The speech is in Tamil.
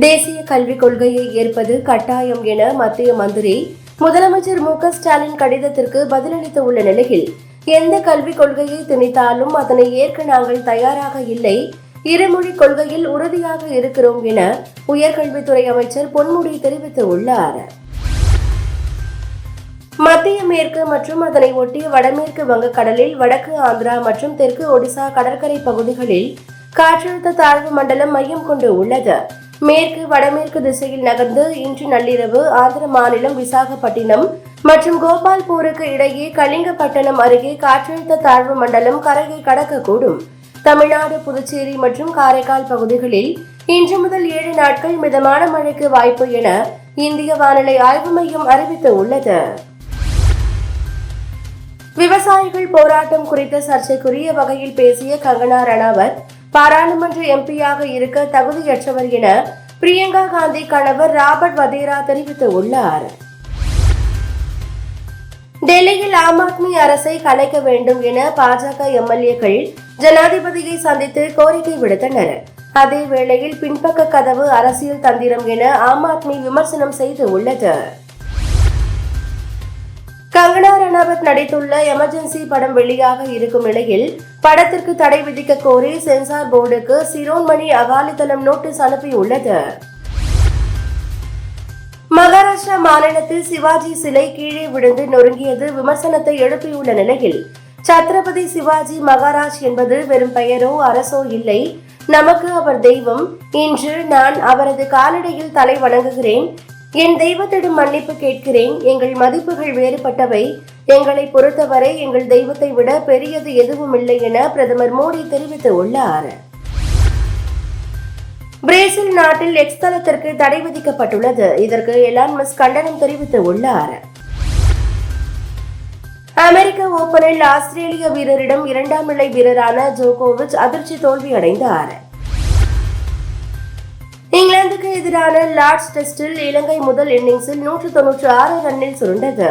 தேசிய கல்விக் கொள்கையை ஏற்பது கட்டாயம் என மத்திய மந்திரி முதலமைச்சர் மு க ஸ்டாலின் கடிதத்திற்கு பதிலளித்துள்ள நிலையில் எந்த கல்விக் கொள்கையை திணித்தாலும் அதனை ஏற்க நாங்கள் தயாராக இல்லை இருமொழி கொள்கையில் உறுதியாக இருக்கிறோம் என உயர்கல்வித்துறை அமைச்சர் பொன்முடி தெரிவித்துள்ளார். மத்திய மேற்கு மற்றும் அதனை ஒட்டிய வடமேற்கு வங்கக்கடலில் வடக்கு ஆந்திரா மற்றும் தெற்கு ஒடிசா கடற்கரை பகுதிகளில் காற்றழுத்த தாழ்வு மண்டலம் மையம் கொண்டு உள்ளது. மேற்கு வடமேற்கு திசையில் நகர்ந்து இன்று நள்ளிரவு ஆந்திர மாநிலம் விசாகப்பட்டினம் மற்றும் கோபால்பூருக்கு இடையே கலிங்கப்பட்டணம் அருகே காற்றழுத்த தாழ்வு மண்டலம் கரையை கடக்கக்கூடும். தமிழ்நாடு புதுச்சேரி மற்றும் காரைக்கால் பகுதிகளில் இன்று முதல் ஏழு நாட்கள் மிதமான மழைக்கு வாய்ப்பு என இந்திய வானிலை ஆய்வு மையம் அறிவித்துள்ளது. விவசாயிகள் போராட்டம் குறித்த சர்ச்சைக்குரிய வகையில் பேசிய கங்கனா ரணாவத் பாராளுமன்ற எம்பியாக இருக்க தகுதியற்றவர் என பிரியங்கா காந்தி கணவர் ராபர்ட் வதேரா தெரிவித்துள்ளார். டெல்லியில் ஆம் ஆத்மி அரசை கலைக்க வேண்டும் என பாஜக எம்எல்ஏக்கள் ஜனாதிபதியை சந்தித்து கோரிக்கை விடுத்தனர். அதே வேளையில் பின்பக்க கதவு அரசியல் தந்திரம் என ஆம் ஆத்மி விமர்சனம் செய்து உள்ளது. கங்கனா நடித்துள்ள எமர்ஜென்சி படம் வெளியாக இருக்கும் நிலையில் படத்திற்கு தடை விதிக்க கோரி சென்சார் போர்டுக்கு சிரோன்மணி அகாலிதளம் நோட்டீஸ் அனுப்பியுள்ளது. மகாராஷ்டிரா மாநிலத்தில் சிவாஜி சிலை கீழே விழுந்து நொறுங்கியது விமர்சனத்தை எழுப்பியுள்ள நிலையில் சத்ரபதி சிவாஜி மகாராஜ் என்பது வெறும் பெயரோ அரசோ இல்லை. நமக்கு அவர் தெய்வம். இன்று நான் அவரது காலடியில் தலை வணங்குகிறேன். என் தெய்வத்திடம் மன்னிப்பு கேட்கிறேன். எங்கள் மதிப்புகள் வேறுபட்டவை. எங்களை பொறுத்தவரை எங்கள் தெய்வத்தை விட பெரியது எதுவும் இல்லை என பிரதமர் மோடி தெரிவித்துள்ளார். பிரேசில் நாட்டில் எக்ஸ் தளத்திற்கு தடை விதிக்கப்பட்டுள்ளது. இதற்கு எலான் மஸ்க் கண்டனம் தெரிவித்துள்ளார். அமெரிக்க ஓபனில் ஆஸ்திரேலிய வீரரிடம் இரண்டாம் நிலை வீரரான ஜோகோவிச் அதிர்ச்சி தோல்வியடைந்தார். இங்கிலாந்துக்கு எதிரான லார்ட்ஸ் டெஸ்டில் இலங்கை முதல் இன்னிங்ஸில் நூற்று தொன்னூற்று ஆறு ரன்னில் சுருண்டது.